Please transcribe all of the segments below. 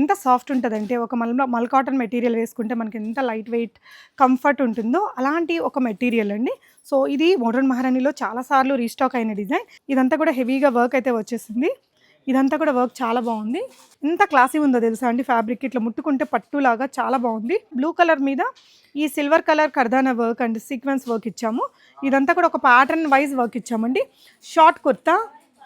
ఎంత సాఫ్ట్ ఉంటుందంటే ఒక మల్ మల్ కాటన్ మెటీరియల్ వేసుకుంటే మనకి ఎంత లైట్ వెయిట్ కంఫర్ట్ ఉంటుందో అలాంటి ఒక మెటీరియల్ అండి. సో ఇది మోడర్న్ మహారాణిలో చాలాసార్లు రీస్టాక్ అయిన డిజైన్. ఇదంతా కూడా హెవీగా వర్క్ అయితే వచ్చేసింది. ఇదంతా కూడా వర్క్ చాలా బాగుంది. ఎంత క్లాసీ ఉందో తెలుసా అండి ఫ్యాబ్రిక్? ఇట్లా ముట్టుకుంటే పట్టులాగా చాలా బాగుంది. బ్లూ కలర్ మీద ఈ silver colour కర్దానా work and sequence work ఇచ్చాము. ఇదంతా కూడా ఒక ప్యాటర్న్ వైజ్ వర్క్ ఇచ్చామండి. షార్ట్ కుర్తా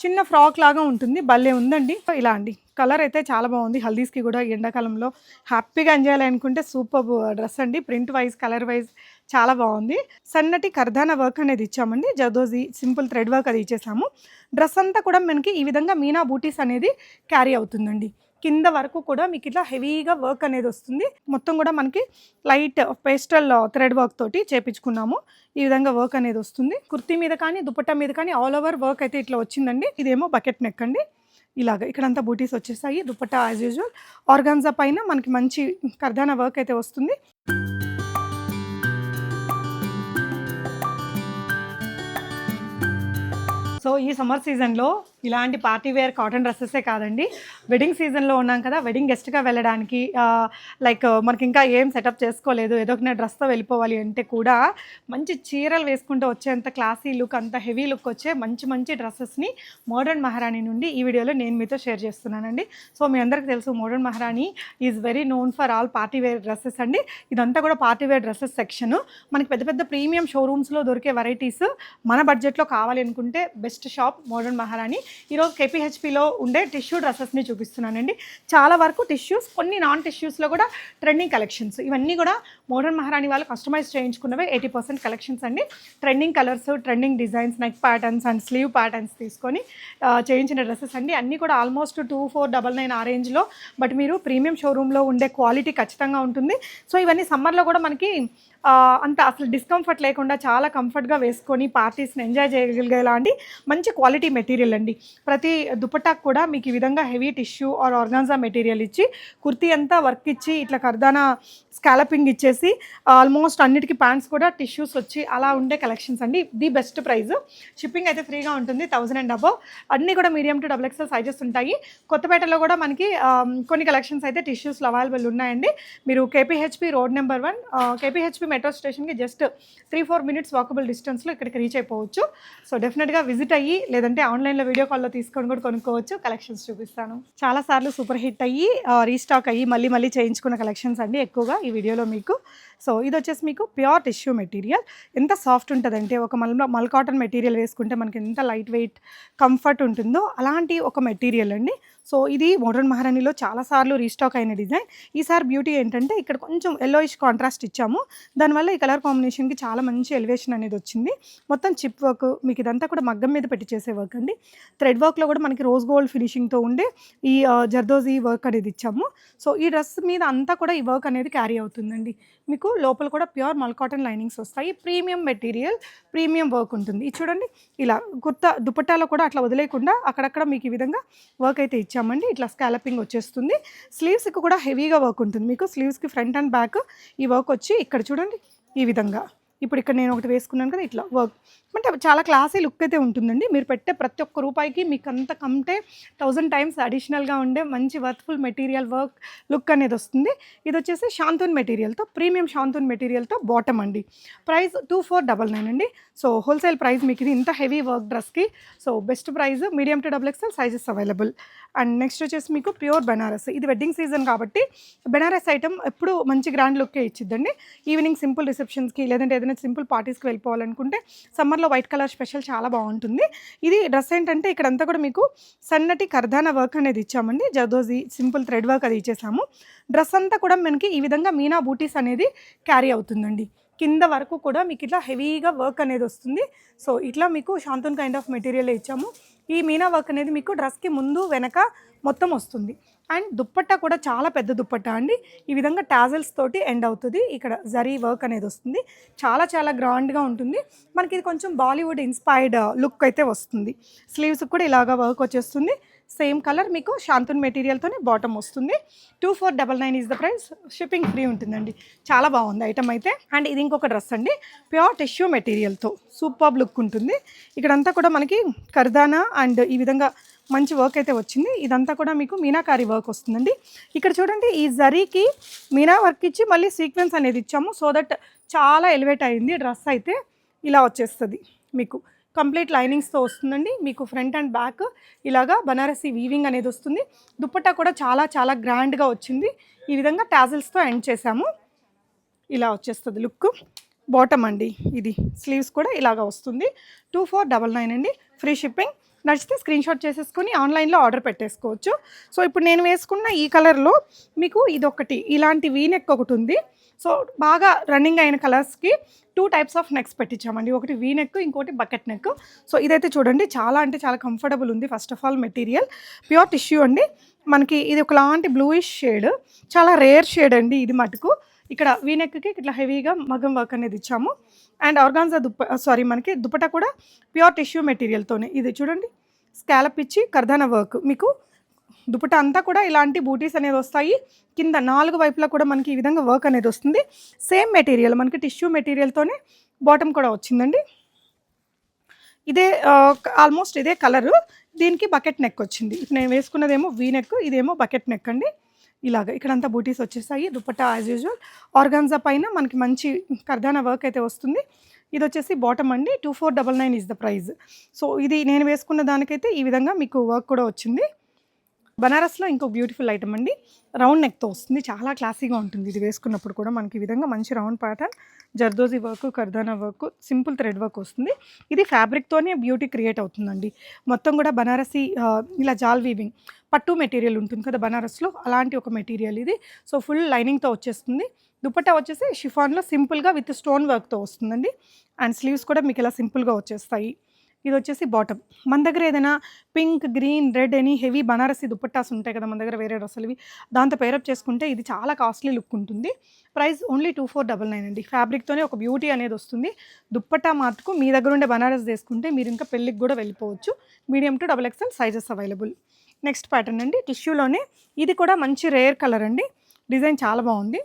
చిన్న ఫ్రాక్ లాగా ఉంటుంది భలే ఉందండి. ఇలా అండి. కలర్ అయితే చాలా బాగుంది. హల్దీస్కి కూడా ఎండాకాలంలో హ్యాపీగా ఎంజాయ్ అనుకుంటే సూపర్ డ్రెస్ అండి. ప్రింట్ వైజ్ కలర్ వైజ్ చాలా బాగుంది. సన్నటి కర్ధాన వర్క్ అనేది ఇచ్చామండి. జదోజీ సింపుల్ థ్రెడ్ వర్క్ అది ఇచ్చేసాము. డ్రెస్ అంతా కూడా మనకి ఈ విధంగా మీనా బూటీస్ అనేది క్యారీ అవుతుందండి. కింద వరకు కూడా మీకు ఇట్లా హెవీగా వర్క్ అనేది వస్తుంది. మొత్తం కూడా మనకి లైట్ పేస్టల్ థ్రెడ్ వర్క్ తోటి చేపించుకున్నాము. ఈ విధంగా వర్క్ అనేది వస్తుంది. కుర్తీ మీద కానీ దుపట్టా మీద కానీ ఆల్ ఓవర్ వర్క్ అయితే ఇట్లా వచ్చిందండి. ఇదేమో బకెట్ నెక్ అండి. ఇలాగ ఇక్కడంతా బూటీస్ వచ్చేసాయి. దుపట్టా యాజ్ యూజువల్ ఆర్గాన్జా పైన మనకి మంచి కర్దానా వర్క్ అయితే వస్తుంది. సో ఈ సమ్మర్ సీజన్లో ఇలాంటి పార్టీ వేర్ కాటన్ డ్రెస్సెసే కాదండి. వెడ్డింగ్ సీజన్లో ఉన్నాం కదా వెడ్డింగ్ గెస్ట్గా వెళ్ళడానికి లైక్ మనకి ఇంకా ఏం సెటప్ చేసుకోలేదు ఏదో ఒక డ్రెస్తో వెళ్ళిపోవాలి అంటే కూడా మంచి చీరలు వేసుకుంటూ వచ్చేంత క్లాసీ లుక్ అంత హెవీ లుక్ వచ్చే మంచి మంచి డ్రెస్సెస్ని మోడర్న్ మహారాణి నుండి ఈ వీడియోలో నేను మీతో షేర్ చేస్తున్నానండి. సో మీ అందరికీ తెలుసు modern Maharani is very known for all party wear dresses అండి. ఇదంతా కూడా పార్టీ వేర్ డ్రెస్సెస్ సెక్షన్. మనకి పెద్ద పెద్ద ప్రీమియం షోరూమ్స్లో దొరికే వెరైటీస్ మన బడ్జెట్లో కావాలి అనుకుంటే బెస్ట్ షాప్ మోడర్న్ మహారాణి. ఈరోజు కేపీహెచ్పిలో ఉండే టిష్యూ డ్రెస్సెస్ని చూపిస్తున్నానండి. చాలా వరకు టిష్యూస్ కొన్ని నాన్ టిష్యూస్లో కూడా ట్రెండింగ్ కలెక్షన్స్ ఇవన్నీ కూడా మోడర్న్ మహారాణి వాళ్ళు కస్టమైజ్ చేయించుకున్నవే ఎయిటీ పర్సెంట్ కలెక్షన్స్ అండి. Trending colours trending designs neck patterns and sleeve patterns తీసుకొని చేయించిన డ్రెస్సెస్ అండి. అన్నీ కూడా almost two four double nine ఆ రేంజ్లో బట్ మీరు ప్రీమియం షోరూంలో ఉండే క్వాలిటీ ఖచ్చితంగా ఉంటుంది. సో ఇవన్నీ సమ్మర్లో కూడా మనకి అంత అసలు డిస్కంఫర్ట్ లేకుండా చాలా కంఫర్ట్గా వేసుకొని పార్టీస్ని ఎంజాయ్ చేయగలిగేలాంటి మంచి క్వాలిటీ మెటీరియల్ అండి. ప్రతి దుపట్టాకు కూడా మీకు ఈ విధంగా heavy tissue or organza material ఇచ్చి కుర్తీ అంతా వర్క్ ఇచ్చి ఇట్లా కర్దానా స్కాలపింగ్ ఇచ్చేసి ఆల్మోస్ట్ అన్నిటికీ ప్యాంట్స్ కూడా టిష్యూస్ వచ్చి అలా ఉండే కలెక్షన్స్ అండి. The best price. షిప్పింగ్ అయితే ఫ్రీగా ఉంటుంది థౌసండ్ అండ్ అబో అన్నీ కూడా medium to double XL sizes ఉంటాయి. కొత్తపేటలో కూడా మనకి కొన్ని కలెక్షన్స్ అయితే టిష్యూస్లో అవైలబుల్ ఉన్నాయండి. మీరు KPHB road number one KPHB metro స్టేషన్కి just three four minutes walkable డిస్టెన్స్లో ఇక్కడికి రీచ్ అయిపోవచ్చు. సో డెఫినెట్గా విజిట్ అయ్యి లేదంటే ఆన్లైన్లో వీడియో కాల్లో తీసుకొని కూడా కొనుక్కోవచ్చు. కలెక్షన్స్ చూపిస్తాను. చాలా సార్లు సూపర్ హిట్ అయ్యి రీస్టాక్ అయ్యి మళ్ళీ మళ్ళీ చేయించుకున్న కలెక్షన్స్ అండి ఎక్కువగా ఈ వీడియోలో మీకు. సో ఇది వచ్చేసి మీకు ప్యూర్ టిష్యూ మెటీరియల్. ఎంత సాఫ్ట్ ఉంటుందంటే ఒక మల్ మల్ కాటన్ మెటీరియల్ వేసుకుంటే మనకి ఎంత లైట్ వెయిట్ కంఫర్ట్ ఉంటుందో అలాంటి ఒక మెటీరియల్ అండి. సో ఇది మోడర్న్ మహారాణిలో చాలాసార్లు రీస్టాక్ అయిన డిజైన్. ఈసారి బ్యూటీ ఏంటంటే ఇక్కడ కొంచెం ఎల్లోయిష్ కాంట్రాస్ట్ ఇచ్చాము. దానివల్ల ఈ కలర్ కాంబినేషన్కి చాలా మంచి ఎలివేషన్ అనేది వచ్చింది. మొత్తం చిప్ వర్క్ మీకు ఇదంతా కూడా మగ్గం మీద పెట్టి చేసే వర్క్ అండి. థ్రెడ్ వర్క్లో కూడా మనకి రోజ్ గోల్డ్ ఫినిషింగ్తో ఉండే ఈ జర్దోజీ వర్క్ అనేది ఇచ్చాము. సో ఈ డ్రెస్ మీద అంతా కూడా ఈ వర్క్ అనేది క్యారీ అవుతుందండి. మీకు లోపల కూడా ప్యూర్ మల్ కాటన్ లైనింగ్స్ వస్తాయి. ప్రీమియం మెటీరియల్ ప్రీమియం వర్క్ ఉంటుంది. ఇది చూడండి ఇలా కుర్తా దుపట్టాలో కూడా అట్లా వదిలేకుండా అక్కడక్కడ మీకు ఈ విధంగా వర్క్ అయితే ఇచ్చామండి. ఇట్లా స్కాలపింగ్ వచ్చేస్తుంది. స్లీవ్స్కి కూడా హెవీగా వర్క్ ఉంటుంది. మీకు స్లీవ్స్కి ఫ్రంట్ అండ్ బ్యాక్ ఈ వర్క్ వచ్చి ఇక్కడ చూడండి ఈ విధంగా. ఇప్పుడు ఇక్కడ నేను ఒకటి వేసుకున్నాను కదా ఇట్లా వర్క్ అంటే చాలా క్లాసీ లుక్ అయితే ఉంటుందండి. మీరు పెట్టే ప్రతి ఒక్క రూపాయికి మీకు అంత కంటే థౌజండ్ టైమ్స్ అడిషనల్గా ఉండే మంచి వర్త్ఫుల్ మెటీరియల్ వర్క్ లుక్ అనేది వస్తుంది. ఇది వచ్చేసి శాంతూన్ మెటీరియల్తో ప్రీమియం శాంతూన్ మెటీరియల్తో బాటమ్ అండి. Price two four double nine అండి. సో హోల్సేల్ ప్రైస్ మీకు ఇది ఇంత హెవీ వర్క్ డ్రెస్కి so best price medium to double XL sizes available and next వచ్చేసి మీకు ప్యూర్ బెనారస్ ఇది వెడ్డింగ్ సీజన్ కాబట్టి బెనారస్ ఐటమ్ ఎప్పుడు మంచి గ్రాండ్ లుక్కే ఇచ్చిద్దండి. ఈవినింగ్ సింపుల్ రిసెప్షన్స్కి లేదంటే ఏదైనా సింపుల్ పార్టీస్కి వెళ్ళిపోవాలనుకుంటే సమ్మర్లో వైట్ కలర్ స్పెషల్ చాలా బాగుంటుంది. ఇది డ్రెస్ ఏంటంటే ఇక్కడంతా కూడా మీకు సన్నటి కర్దానా వర్క్ అనేది ఇచ్చామండి. జదోజీ సింపుల్ థ్రెడ్ వర్క్ అది ఇచ్చేసాము. డ్రెస్ అంతా కూడా మనకి ఈ విధంగా మీనా బూటీస్ అనేది క్యారీ అవుతుందండి. కింద వరకు కూడా మీకు ఇట్లా హెవీగా వర్క్ అనేది వస్తుంది. సో ఇట్లా మీకు శాంతన్ కైండ్ ఆఫ్ మెటీరియల్ ఇచ్చాము. ఈ మీనా వర్క్ అనేది మీకు డ్రెస్కి ముందు వెనక మొత్తం వస్తుంది. అండ్ దుప్పట్టా కూడా చాలా పెద్ద దుప్పట్టా అండి. ఈ విధంగా టాజల్స్ తోటి ఎండ్ అవుతుంది. ఇక్కడ జరీ వర్క్ అనేది వస్తుంది. చాలా చాలా గ్రాండ్గా ఉంటుంది. మనకి ఇది కొంచెం బాలీవుడ్ ఇన్స్పైర్డ్ లుక్ అయితే వస్తుంది. స్లీవ్స్ కూడా ఇలాగా వర్క్ వచ్చేస్తుంది. సేమ్ కలర్ మీకు శాంతన్ మెటీరియల్తోనే బాటమ్ వస్తుంది. Two four double nine is the price. Shipping free ఉంటుందండి. చాలా బాగుంది ఐటమ్ అయితే. అండ్ ఇది ఇంకొక డ్రెస్ అండి. ప్యూర్ టెష్యూ మెటీరియల్తో సూపర్ లుక్ ఉంటుంది. ఇక్కడంతా కూడా మనకి కర్దానా అండ్ ఈ విధంగా మంచి వర్క్ అయితే వచ్చింది. ఇదంతా కూడా మీకు మీనాకారి వర్క్ వస్తుందండి. ఇక్కడ చూడండి ఈ జరీకి మీనా వర్క్ ఇచ్చి మళ్ళీ సీక్వెన్స్ అనేది ఇచ్చాము. సో దట్ చాలా ఎలివేట్ అయింది డ్రెస్ అయితే. ఇలా వచ్చేస్తుంది మీకు. కంప్లీట్ లైనింగ్స్తో వస్తుందండి. మీకు ఫ్రంట్ అండ్ బ్యాక్ ఇలాగా బనారసి వీవింగ్ అనేది వస్తుంది. దుప్పట్టా కూడా చాలా చాలా గ్రాండ్గా వచ్చింది. ఈ విధంగా ట్యాజిల్స్తో ఎండ్ చేసాము ఇలా వచ్చేస్తుంది లుక్. బాటమ్ అండి ఇది. స్లీవ్స్ కూడా ఇలాగా వస్తుంది. టూ ఫోర్ డబల్ నైన్ అండి. Free shipping. నచ్చితే స్క్రీన్ షాట్ చేసేసుకొని ఆన్లైన్లో ఆర్డర్ పెట్టేసుకోవచ్చు. సో ఇప్పుడు నేను వేసుకున్న ఈ కలర్లో మీకు ఇదొకటి. ఇలాంటి వీ నెక్ ఒకటి ఉంది. సో బాగా రన్నింగ్ అయిన కలర్స్కి టూ టైప్స్ ఆఫ్ నెక్స్ పెట్టించామండి. ఒకటి వీ నెక్ ఇంకోటి బకెట్ నెక్ సో ఇదైతే చూడండి చాలా అంటే చాలా కంఫర్టబుల్ ఉంది. First of all material pure tissue అండి. మనకి ఇది ఒకలాంటి బ్లూయిష్ షేడ్ చాలా రేర్ షేడ్ అండి ఇది మటుకు. ఇక్కడ వీనెక్కి ఇట్లా హెవీగా మగం వర్క్ అనేది ఇచ్చాము. అండ్ ఆర్గాన్జా దుప్ప సారీ మనకి దుప్పట కూడా ప్యూర్ టిష్యూ మెటీరియల్తోనే ఇది చూడండి స్కాలప్ ఇచ్చి కర్దాన వర్క్ మీకు దుపట అంతా కూడా ఇలాంటి బూటీస్ అనేది వస్తాయి. కింద నాలుగు వైపులా కూడా మనకి ఈ విధంగా వర్క్ అనేది వస్తుంది. సేమ్ మెటీరియల్ మనకి టిష్యూ మెటీరియల్తోనే బాటమ్ కూడా వచ్చిందండి. ఇదే ఆల్మోస్ట్ ఇదే కలరు దీనికి బకెట్ నెక్ వచ్చింది. ఇప్పుడు నేను వేసుకున్నదేమో వీ నెక్ ఇదేమో బకెట్ నెక్ అండి. ఇలాగ ఇక్కడంతా బూటీస్ వచ్చేసాయి. దుపట్టా యాజ్ యూజువల్ ఆర్గాన్జా పైన మనకి మంచి కర్దానా వర్క్ అయితే వస్తుంది. ఇది వచ్చేసి బాటమ్ అండి. Two four double nine is the price so ఇది నేను వేసుకున్న దానికైతే ఈ విధంగా మీకు వర్క్ కూడా వచ్చింది. బనారస్లో ఇంకో బ్యూటిఫుల్ ఐటమ్ అండి. రౌండ్ నెక్తో వస్తుంది. చాలా క్లాసీగా ఉంటుంది. ఇది వేసుకున్నప్పుడు కూడా మనకి ఈ విధంగా మంచి round pattern zardozi work కర్దానా work simple thread work వస్తుంది. ఇది ఫ్యాబ్రిక్తోనే బ్యూటీ క్రియేట్ అవుతుందండి. మొత్తం కూడా బనారసి ఇలా జాల్ వీవింగ్ పట్టు మెటీరియల్ ఉంటుంది కదా బనారస్లో. అలాంటి ఒక మెటీరియల్ ఇది. సో ఫుల్ లైనింగ్తో వచ్చేస్తుంది. దుపట్టా వచ్చేసి షిఫాన్లో సింపుల్గా విత్ స్టోన్ వర్క్తో వస్తుందండి. అండ్ స్లీవ్స్ కూడా మీకు ఇలా సింపుల్గా వచ్చేస్తాయి. ఇది వచ్చేసి బాటమ్. మన దగ్గర ఏదైనా పింక్ గ్రీన్ రెడ్ అని హెవీ బనారసి దుపట్టాస్ ఉంటాయి కదా మన దగ్గర వేరే డ్రెస్సులవి. దాంతో పేరప్ చేసుకుంటే ఇది చాలా కాస్ట్లీ లుక్ ఉంటుంది. Price only two four double nine అండి. ఫ్యాబ్రిక్తోనే ఒక బ్యూటీ అనేది వస్తుంది. దుప్పట్టా మాత్రకు మీ దగ్గర ఉండే బనారస్ తీసుకుంటే మీరు ఇంకా పెళ్ళికి కూడా వెళ్ళిపోవచ్చు. Medium to double XL sizes available next pattern అండి. టిష్యూలోనే ఇది కూడా మంచి రేర్ కలర్ అండి. డిజైన్ చాలా బాగుంది.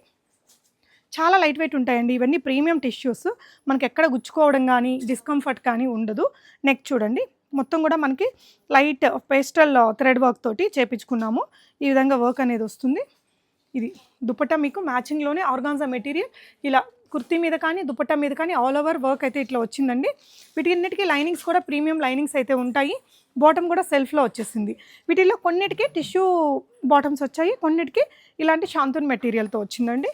చాలా లైట్ వెయిట్ ఉంటాయండి. ఇవన్నీ ప్రీమియం టిష్యూస్. మనకి ఎక్కడ గుచ్చుకోవడం కానీ డిస్కంఫర్ట్ కానీ ఉండదు. నెక్ చూడండి. మొత్తం కూడా మనకి లైట్ పేస్టల్ థ్రెడ్ వర్క్ తోటి చేపించుకున్నాము. ఈ విధంగా వర్క్ అనేది వస్తుంది. ఇది దుపట్టా మీకు మ్యాచింగ్లోనే ఆర్గాన్జా మెటీరియల్. ఇలా కుర్తీ మీద కానీ దుపట్టా మీద కానీ ఆల్ ఓవర్ వర్క్ అయితే ఇట్లా వచ్చిందండి. వీటిన్నిటికీ లైనింగ్స్ కూడా ప్రీమియం లైనింగ్స్ అయితే ఉంటాయి. బాటమ్ కూడా సెల్ఫ్లో వచ్చేసింది. వీటిల్లో కొన్నిటికి టిష్యూ బాటమ్స్ వచ్చాయి కొన్నిటికి ఇలాంటి శాంతున్ మెటీరియల్తో వచ్చిందండి.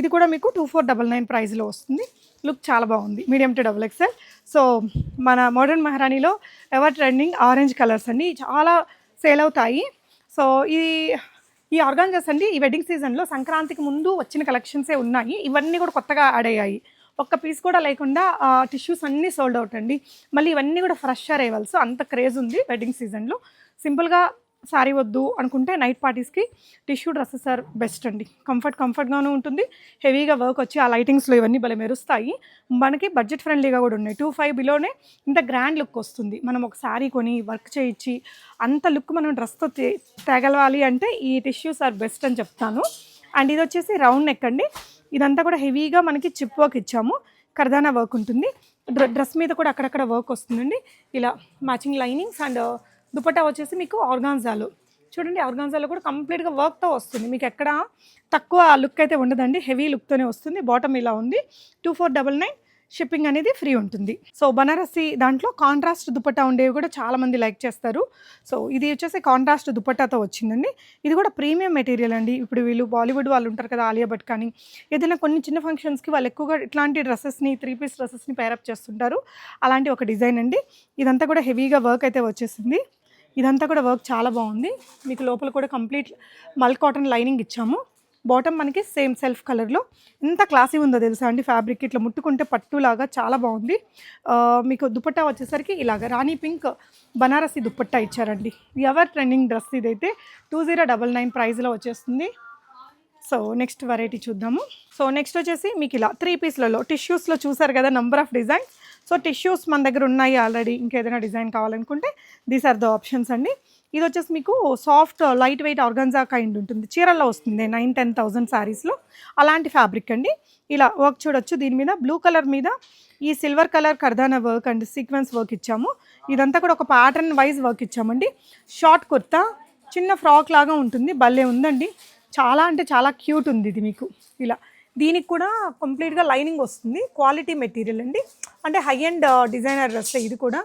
ఇది కూడా మీకు టూ ఫోర్ డబల్ నైన్ ప్రైస్లో వస్తుంది. లుక్ చాలా బాగుంది. Medium to double XL so మన మోడర్న్ మహారాణిలో ఎవర్ ట్రెండింగ్ ఆరెంజ్ కలర్స్ అండి. చాలా సేల్ అవుతాయి. సో ఈ ఈ ఆర్గాన్జాస్ అండి ఈ వెడ్డింగ్ సీజన్లో సంక్రాంతికి ముందు వచ్చిన కలెక్షన్సే ఉన్నాయి. ఇవన్నీ కూడా కొత్తగా యాడ్ అయ్యాయి. ఒక్క పీస్ కూడా లేకుండా టిష్యూస్ అన్నీ సోల్డ్ అవుట్ అండి. మళ్ళీ ఇవన్నీ కూడా ఫ్రెష్ అరైవల్స్ అంత క్రేజ్ ఉంది వెడ్డింగ్ సీజన్లో సింపుల్గా శారీ వద్దు అనుకుంటే నైట్ పార్టీస్కి టిష్యూ డ్రెస్సెస్ ఆర్ బెస్ట్ అండి. కంఫర్ట్ కంఫర్ట్గానే ఉంటుంది. హెవీగా వర్క్ వచ్చి ఆ లైటింగ్స్లో ఇవన్నీ భలే మెరుస్తాయి. మనకి బడ్జెట్ ఫ్రెండ్లీగా కూడా ఉన్నాయి. టూ ఫైవ్ బిలోనే ఇంత గ్రాండ్ లుక్ వస్తుంది. మనం ఒక శారీ కొని వర్క్ చేయించి అంత లుక్ మనం డ్రెస్తో తేగలవాలి అంటే ఈ టిష్యూస్ ఆర్ బెస్ట్ అని చెప్తాను. అండ్ ఇది వచ్చేసి రౌండ్ నెక్ అండి. ఇదంతా కూడా హెవీగా మనకి చిప్ వర్క్ ఇచ్చాము. కర్దానా వర్క్ ఉంటుంది. డ్ర- డ్రెస్ మీద కూడా అక్కడక్కడ వర్క్ వస్తుందండి. ఇలా మ్యాచింగ్ లైనింగ్స్ అండ్ దుపట్టా వచ్చేసి మీకు ఆర్గాన్జాలు. చూడండి ఆర్గాన్జాలో కూడా కంప్లీట్గా వర్క్తో వస్తుంది. మీకు ఎక్కడ తక్కువ లుక్ అయితే ఉండదండి. హెవీ లుక్తోనే వస్తుంది. బాటమ్ ఇలా ఉంది. Two four double nine shipping అనేది ఫ్రీ ఉంటుంది. సో బనారసి దాంట్లో కాంట్రాస్ట్ దుపట్టా ఉండేవి కూడా చాలామంది లైక్ చేస్తారు. సో ఇది వచ్చేసి కాంట్రాస్ట్ దుపట్టాతో వచ్చిందండి. ఇది కూడా ప్రీమియం మెటీరియల్ అండి. ఇప్పుడు వీళ్ళు బాలీవుడ్ వాళ్ళు ఉంటారు కదా ఆలియా భట్ కానీ ఏదైనా కొన్ని చిన్న ఫంక్షన్స్కి వాళ్ళు ఎక్కువగా ఇట్లాంటి డ్రెస్సెస్ని త్రీ పీస్ డ్రెస్సెస్ని పేరప్ చేస్తుంటారు. అలాంటి ఒక డిజైన్ అండి. ఇదంతా కూడా హెవీగా వర్క్ అయితే వచ్చేసింది. ఇదంతా కూడా వర్క్ చాలా బాగుంది. మీకు లోపల కూడా కంప్లీట్ మల్ కాటన్ లైనింగ్ ఇచ్చాము. బాటమ్ మనకి సేమ్ సెల్ఫ్ కలర్లో ఎంత క్లాసీ ఉందో తెలుసా అండి ఫ్యాబ్రిక్ ఇట్లా ముట్టుకుంటే పట్టులాగా చాలా బాగుంది. మీకు దుపట్టా వచ్చేసరికి ఇలాగ రాణి పింక్ బనారసి దుపట్టా ఇచ్చారండి. ఎవర్ ట్రెండింగ్ డ్రెస్ ఇదైతే టూ జీరో డబల్ నైన్ ప్రైస్లో వచ్చేస్తుంది. సో నెక్స్ట్ వెరైటీ చూద్దాము. సో నెక్స్ట్ వచ్చేసి మీకు ఇలా త్రీ పీస్లలో టిష్యూస్లో చూసారు కదా number of designs so tissues మన దగ్గర ఉన్నాయి ఆల్రెడీ ఇంకేదైనా డిజైన్ కావాలనుకుంటే దీస్ ఆర్ ద ఆప్షన్స్ అండి. ఇది వచ్చేసి మీకు soft light weight organza kind ఉంటుంది. చీరల్లో వస్తుంది నైన్ టెన్ థౌజండ్ శారీస్లో అలాంటి ఫ్యాబ్రిక్ అండి. ఇలా వర్క్ చూడొచ్చు. దీని మీద బ్లూ కలర్ మీద ఈ silver colour కర్దానా work and sequence work ఇచ్చాము. ఇదంతా కూడా ఒక ప్యాటర్న్ వైజ్ వర్క్ ఇచ్చామండి. షార్ట్ కుర్తా చిన్న ఫ్రాక్ లాగా ఉంటుంది. భలే ఉందండి. చాలా అంటే చాలా క్యూట్ ఉంది ఇది మీకు. ఇలా దీనికి కూడా కంప్లీట్గా లైనింగ్ వస్తుంది. క్వాలిటీ మెటీరియల్ అండి. అంటే హై అండ్ డిజైనర్ డ్రెస్ ఇది కూడా.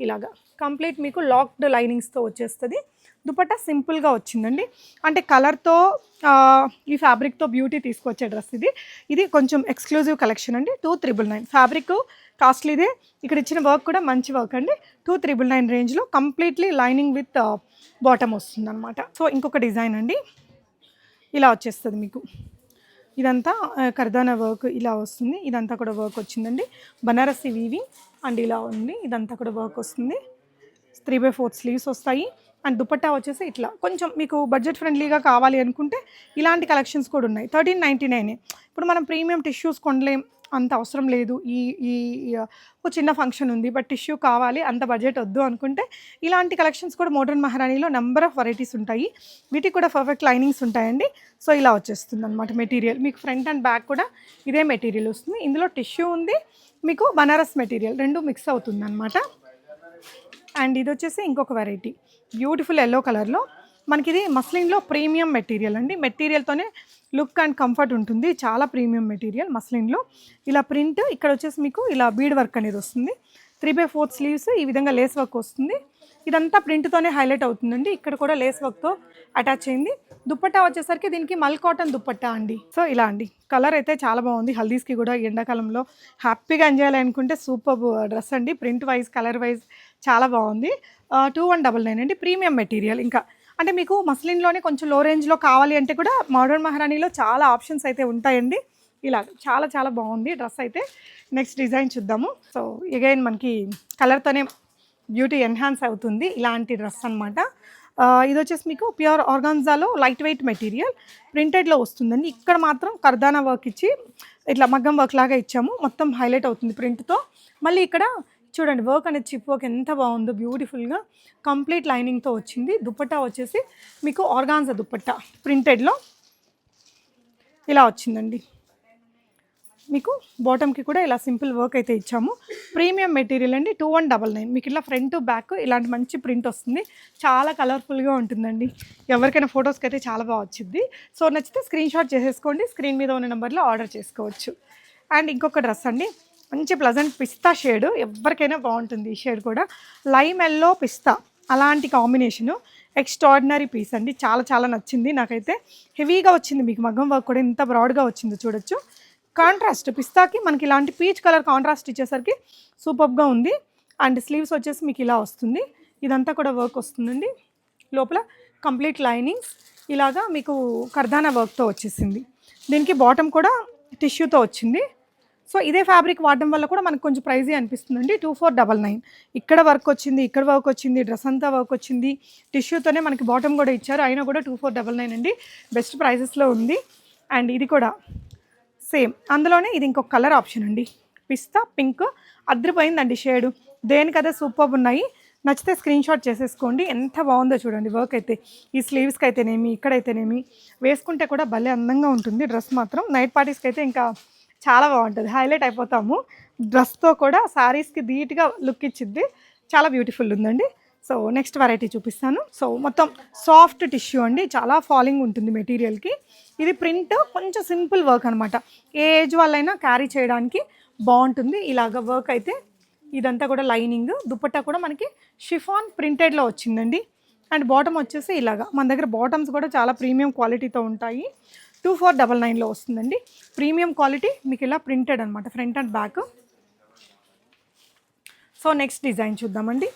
ఇలాగా. కంప్లీట్ మీకు లాక్డ్ లైనింగ్స్తో వచ్చేస్తుంది. దుపట్టా సింపుల్గా వచ్చిందండి. అంటే కలర్తో ఈ ఫ్యాబ్రిక్తో బ్యూటీ తీసుకొచ్చే డ్రెస్ ఇది. ఇది కొంచెం ఎక్స్క్లూజివ్ కలెక్షన్ అండి. టూ త్రిబుల్ నైన్ ఫ్యాబ్రిక్ కాస్ట్లీదే ఇక్కడ ఇచ్చిన వర్క్ కూడా మంచి వర్క్ అండి. టూ త్రిబుల్ నైన్ రేంజ్లో కంప్లీట్లీ లైనింగ్ విత్ బాటమ్ వస్తుంది అనమాట సో ఇంకొక డిజైన్ అండి. ఇలా వచ్చేస్తుంది మీకు. ఇదంతా ఆ, కర్దానా వర్క్ ఇలా వస్తుంది. ఇదంతా కూడా వర్క్ వచ్చిందండి. బనారసి వీవింగ్ అండ్ ఇలా ఉంది. ఇదంతా కూడా వర్క్ వస్తుంది. త్రీ బై ఫోర్త్ స్లీవ్స్ వస్తాయి. అండ్ దుపట్టా వచ్చేసి ఇట్లా. కొంచెం మీకు బడ్జెట్ ఫ్రెండ్లీగా కావాలి అనుకుంటే ఇలాంటి కలెక్షన్స్ కూడా ఉన్నాయి. థర్టీన్ నైంటీ నైన్ ఇప్పుడు మనం ప్రీమియం టిష్యూస్ కొనలేం అంత అవసరం లేదు. ఈ ఈ ఓ చిన్న ఫంక్షన్ ఉంది బట్ టిష్యూ కావాలి అంత బడ్జెట్ వద్దు అనుకుంటే ఇలాంటి కలెక్షన్స్ కూడా మోడర్న్ మహారాణిలో నెంబర్ ఆఫ్ వెరైటీస్ ఉంటాయి. వీటికి కూడా పర్ఫెక్ట్ లైనింగ్స్ ఉంటాయండి. సో ఇలా వచ్చేస్తుంది అనమాట మెటీరియల్. మీకు ఫ్రంట్ అండ్ బ్యాక్ కూడా ఇదే మెటీరియల్ వస్తుంది. ఇందులో టిష్యూ ఉంది మీకు బనారస్ మెటీరియల్ రెండు మిక్స్ అవుతుంది అనమాట అండ్ ఇది వచ్చేసి ఇంకొక వెరైటీ బ్యూటిఫుల్ ఎల్లో కలర్లో మనకి ఇది మస్లిన్లో ప్రీమియం మెటీరియల్ అండి. మెటీరియల్తోనే లుక్ అండ్ కంఫర్ట్ ఉంటుంది. చాలా ప్రీమియం మెటీరియల్ మస్లిన్లో. ఇలా ప్రింట్ ఇక్కడ వచ్చేసి మీకు ఇలా బీడ్ వర్క్ అనేది వస్తుంది. త్రీ బై ఫోర్త్ స్లీవ్స్ ఈ విధంగా లేస్ వర్క్ వస్తుంది. ఇదంతా ప్రింట్తోనే హైలైట్ అవుతుందండి. ఇక్కడ కూడా లేస్ వర్క్తో అటాచ్ అయింది. దుప్పట్టా వచ్చేసరికి దీనికి మల్ కాటన్ దుప్పట్టా అండి. సో ఇలా అండి. కలర్ అయితే చాలా బాగుంది. హల్దీస్కి కూడా ఎండాకాలంలో హ్యాపీగా ఎంజాయ్ అనుకుంటే సూపర్ డ్రెస్ అండి. ప్రింట్ వైజ్ కలర్ వైజ్ చాలా బాగుంది. టూ వన్ డబల్ నైన్ అండి. Premium material. ఇంకా అంటే మీకు మస్లిన్లోనే కొంచెం లో రేంజ్లో కావాలి అంటే కూడా మోడర్న్ మహారాణిలో చాలా ఆప్షన్స్ అయితే ఉంటాయండి. ఇలా చాలా చాలా బాగుంది డ్రెస్ అయితే. నెక్స్ట్ డిజైన్ చూద్దాము. సో ఎగైన్ మనకి కలర్తోనే బ్యూటీ ఎన్హాన్స్ అవుతుంది ఇలాంటి డ్రెస్ అనమాట ఇది వచ్చేసి మీకు ప్యూర్ ఆర్గాన్జాలో లైట్ వెయిట్ మెటీరియల్ ప్రింటెడ్లో వస్తుందండి. ఇక్కడ మాత్రం కర్దానా వర్క్ ఇచ్చి ఇట్లా మగ్గం వర్క్ లాగా ఇచ్చాము. మొత్తం హైలైట్ అవుతుంది ప్రింట్తో మళ్ళీ ఇక్కడ చూడండి వర్క్ అనేది చిప్ వర్క్ ఎంత బాగుందో బ్యూటిఫుల్గా కంప్లీట్ లైనింగ్తో వచ్చింది. దుప్పట్టా వచ్చేసి మీకు ఆర్గాన్జా దుప్పట్టా ప్రింటెడ్లో ఇలా వచ్చిందండి. మీకు బాటమ్కి కూడా ఇలా సింపుల్ వర్క్ అయితే ఇచ్చాము. ప్రీమియం మెటీరియల్ అండి టూ వన్ డబల్ నైన్ మీకు ఇలా ఫ్రంట్ బ్యాక్ ఇలాంటి మంచి ప్రింట్ వస్తుంది. చాలా కలర్ఫుల్గా ఉంటుందండి. ఎవరికైనా ఫొటోస్కి అయితే చాలా బాగా వచ్చింది సో నచ్చితే స్క్రీన్ షాట్ చేసేసుకోండి. స్క్రీన్ మీద ఉన్న నెంబర్లో ఆర్డర్ చేసుకోవచ్చు. అండ్ ఇంకొక డ్రెస్ అండి. మంచి ప్లజెంట్ పిస్తా షేడ్. ఎవరికైనా బాగుంటుంది ఈ షేడ్ కూడా. Lime yellow pista. అలాంటి కాంబినేషను ఎక్స్ట్రాడినరీ పీస్ అండి. చాలా చాలా నచ్చింది నాకైతే. హెవీగా వచ్చింది మీకు మగ్గం వర్క్ కూడా. ఇంత బ్రాడ్గా వచ్చింది చూడొచ్చు. కాంట్రాస్ట్ పిస్తాకి మనకి ఇలాంటి పీచ్ కలర్ కాంట్రాస్ట్ ఇచ్చేసరికి సూపర్గా ఉంది. అండ్ స్లీవ్స్ వచ్చేసి మీకు ఇలా వస్తుంది. ఇదంతా కూడా వర్క్ వస్తుందండి. లోపల కంప్లీట్ లైనింగ్స్. ఇలాగా మీకు కర్దానా వర్క్తో వచ్చేసింది. దీనికి బాటమ్ కూడా టిష్యూతో వచ్చింది. సో ఇదే ఫ్యాబ్రిక్ వాడడం వల్ల కూడా మనకు కొంచెం ప్రైజీ అనిపిస్తుందండి. Two four double nine. ఇక్కడ వర్క్ వచ్చింది ఇక్కడ వర్క్ వచ్చింది డ్రెస్ అంతా వర్క్ వచ్చింది. టిష్యూతోనే మనకి బాటమ్ కూడా ఇచ్చారు. అయినా కూడా టూ ఫోర్ డబల్ నైన్ అండి. బెస్ట్ ప్రైజెస్లో ఉంది. అండ్ ఇది కూడా సేమ్. అందులోనే ఇది ఇంకొక కలర్ ఆప్షన్ అండి. పిస్తా పింక్. అద్రిపోయిందండి షేడు. దేనికదే సూపర్ ఉన్నాయి నచ్చితే స్క్రీన్ షాట్ చేసేసుకోండి. ఎంత బాగుందో చూడండి వర్క్ అయితే. ఈ స్లీవ్స్కి అయితేనేమి ఇక్కడైతేనేమి. వేసుకుంటే కూడా భలే అందంగా ఉంటుంది డ్రెస్ మాత్రం. నైట్ పార్టీస్కి అయితే ఇంకా చాలా బాగుంటుంది. హైలైట్ అయిపోతాము. డ్రెస్తో కూడా శారీస్కి ధీట్గా లుక్ ఇచ్చిద్ది. చాలా బ్యూటిఫుల్ ఉందండి. సో నెక్స్ట్ వెరైటీ చూపిస్తాను. సో మొత్తం సాఫ్ట్ టిష్యూ అండి. చాలా ఫాలింగ్ ఉంటుంది మెటీరియల్కి. ఇది ప్రింట్ కొంచెం సింపుల్ వర్క్ అనమాట ఏ ఏజ్ వాళ్ళైనా క్యారీ చేయడానికి బాగుంటుంది. ఇలాగ వర్క్ అయితే ఇదంతా కూడా లైనింగ్. దుపట్టా కూడా మనకి షిఫాన్ ప్రింటెడ్లో వచ్చిందండి. అండ్ బాటమ్ వచ్చేసి ఇలాగా. మన దగ్గర బాటమ్స్ కూడా చాలా ప్రీమియం క్వాలిటీతో ఉంటాయి. టూ ఫోర్ డబల్ నైన్లో వస్తుందండి. ప్రీమియం క్వాలిటీ మీకు ఇలా ప్రింటెడ్ అనమాట front and back. So next design చూద్దామండి.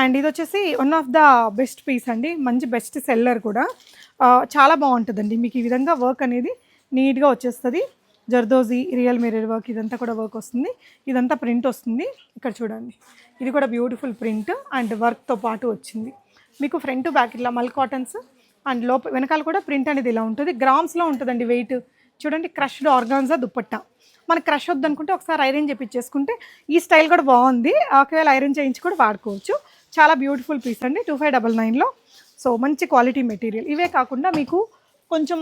అండ్ ఇది వచ్చేసి one of the best piece అండి మంచి బెస్ట్ సెల్లర్ కూడా. చాలా బాగుంటుందండి మీకు ఈ విధంగా వర్క్ అనేది నీట్గా వచ్చేస్తుంది. జర్దోజీ రియల్ మిరర్ వర్క్ ఇదంతా కూడా వర్క్ వస్తుంది. ఇదంతా ప్రింట్ వస్తుంది. ఇక్కడ చూడండి ఇది కూడా బ్యూటిఫుల్ ప్రింట్ అండ్ వర్క్తో పాటు వచ్చింది. మీకు ఫ్రంట్ బ్యాక్ ఇట్లా మల్ కాటన్స్ అండ్ లోప వెనకాల కూడా ప్రింట్ అనేది ఇలా ఉంటుంది. గ్రామ్స్లో ఉంటుందండి వెయిట్ చూడండి క్రష్డ్ ఆర్గాన్జా దుప్పట్టా. మనకి క్రష్ వద్దనుకుంటే ఒకసారి ఐరన్ చేపించేసుకుంటే ఈ స్టైల్ కూడా బాగుంది. ఒకవేళ ఐరన్ చేయించి కూడా వాడుకోవచ్చు. చాలా బ్యూటిఫుల్ పీస్ అండి. టూ ఫైవ్ డబల్ నైన్లో సో మంచి క్వాలిటీ మెటీరియల్ ఇవే కాకుండా మీకు కొంచెం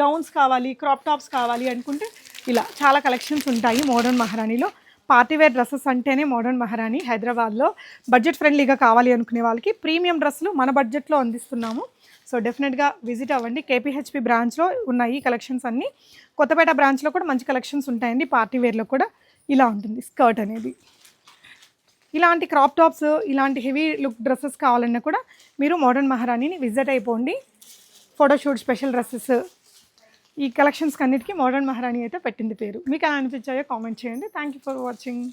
గౌన్స్ కావాలి క్రాప్ టాప్స్ కావాలి అనుకుంటే ఇలా చాలా కలెక్షన్స్ ఉంటాయి మోడర్న్ మహారాణిలో పార్టీవేర్ డ్రెస్సెస్ అంటేనే మోడర్న్ మహారాణి హైదరాబాద్లో. బడ్జెట్ ఫ్రెండ్లీగా కావాలి అనుకునే వాళ్ళకి ప్రీమియం డ్రెస్సులు మన బడ్జెట్లో అందిస్తున్నాము. సో డెఫినెట్గా విజిట్ అవ్వండి. కేపీహెచ్పి బ్రాంచ్లో ఉన్నాయి ఈ కలెక్షన్స్ అన్నీ. కొత్తపేట బ్రాంచ్లో కూడా మంచి కలెక్షన్స్ ఉంటాయండి. పార్టీ వేర్లో కూడా ఇలా ఉంటుంది స్కర్ట్ అనేది. ఇలాంటి క్రాప్ టాప్స్ ఇలాంటి హెవీ లుక్ డ్రెస్సెస్ కావాలన్నా కూడా మీరు మోడర్న్ మహారాణిని విజిట్ అయిపోండి. ఫోటోషూట్ స్పెషల్ డ్రెస్సెస్ ఈ కలెక్షన్స్కి అన్నిటికీ మోడర్న్ మహారాణి అయితే పెట్టింది పేరు. మీకు ఎలా అనిపించాయో కామెంట్ చేయండి. Thank you for watching